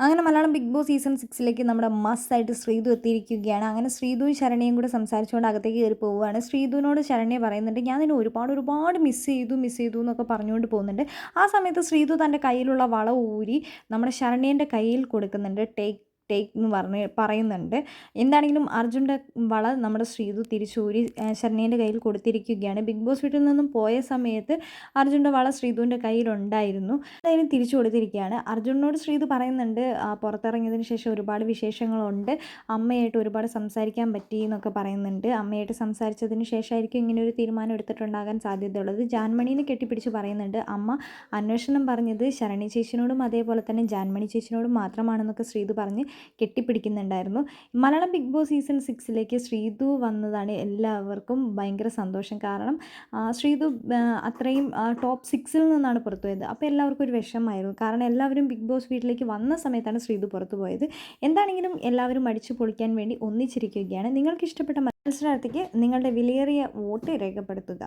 അങ്ങനെ Malayalam big boss season സിക്സിലേക്ക് നമ്മുടെ മസ്സായിട്ട് ശ്രീതു എത്തിയിരിക്കുകയാണ്. അങ്ങനെ ശ്രീതുവും ശരണയും കൂടെ സംസാരിച്ചുകൊണ്ട് അകത്തേക്ക് കയറി പോവുകയാണ്. ശ്രീതുവിനോട് ശരണയെ പറയുന്നുണ്ട് ഞാൻ നിന്നെ ഒരുപാട് ഒരുപാട് മിസ് ചെയ്തു മിസ് ചെയ്തു എന്നൊക്കെ പറഞ്ഞുകൊണ്ട് പോകുന്നുണ്ട്. ആ സമയത്ത് ശ്രീതു തന്റെ കയ്യിലുള്ള വള ഊരി നമ്മുടെ ശരണേന്റെ കയ്യിൽ കൊടുക്കുന്നുണ്ട്. ടേക്ക് ടേക്ക് എന്ന് പറഞ്ഞ് പറയുന്നുണ്ട്. എന്താണെങ്കിലും അർജുന്റെ വള നമ്മുടെ ശ്രീതു തിരിച്ചൂരി ശരണേന്റെ കയ്യിൽ കൊടുത്തിരിക്കുകയാണ്. ബിഗ് ബോസ് വീട്ടിൽ നിന്നും പോയ സമയത്ത് അർജുന്റെ വള ശ്രീതുവിന്റെ കയ്യിലുണ്ടായിരുന്നു. എന്തായാലും തിരിച്ചു കൊടുത്തിരിക്കുകയാണ്. അർജുനോട് ശ്രീതു പറയുന്നുണ്ട് പുറത്തിറങ്ങിയതിന് ശേഷം ഒരുപാട് വിശേഷങ്ങളുണ്ട്. അമ്മയായിട്ട് ഒരുപാട് സംസാരിക്കാൻ പറ്റി എന്നൊക്കെ പറയുന്നുണ്ട്. അമ്മയായിട്ട് സംസാരിച്ചതിന് ശേഷമായിരിക്കും ഇങ്ങനെ ഒരു തീരുമാനം എടുത്തിട്ടുണ്ടാകാൻ സാധ്യതയുള്ളത്. ജാൻമണിന്ന് കെട്ടിപ്പിടിച്ച് പറയുന്നുണ്ട് അമ്മ അന്വേഷണം പറഞ്ഞത് ശരണി ചേച്ചിനോടും അതേപോലെ തന്നെ ജാൻമണി ചേച്ചിനോടും മാത്രമാണെന്നൊക്കെ ശ്രീതു പറഞ്ഞ് കെട്ടിപ്പിടിക്കുന്നുണ്ടായിരുന്നു. മലയാളം ബിഗ് ബോസ് സീസൺ സിക്സിലേക്ക് ശ്രീതു വന്നതാണ് എല്ലാവർക്കും ഭയങ്കര സന്തോഷം. കാരണം ശ്രീതു അത്രയും ടോപ്പ് സിക്സിൽ നിന്നാണ് പുറത്തു പോയത് അപ്പോൾ എല്ലാവർക്കും ഒരു വിഷമമായിരുന്നു. കാരണം എല്ലാവരും ബിഗ് ബോസ് വീട്ടിലേക്ക് വന്ന സമയത്താണ് ശ്രീതു പുറത്തു പോയത് എന്താണെങ്കിലും എല്ലാവരും അടിച്ചു പൊളിക്കാൻ വേണ്ടി ഒന്നിച്ചിരിക്കുകയാണ്. നിങ്ങൾക്ക് ഇഷ്ടപ്പെട്ട മത്സരാർത്ഥിക്ക് നിങ്ങളുടെ വിലയേറിയ വോട്ട് രേഖപ്പെടുത്തുക.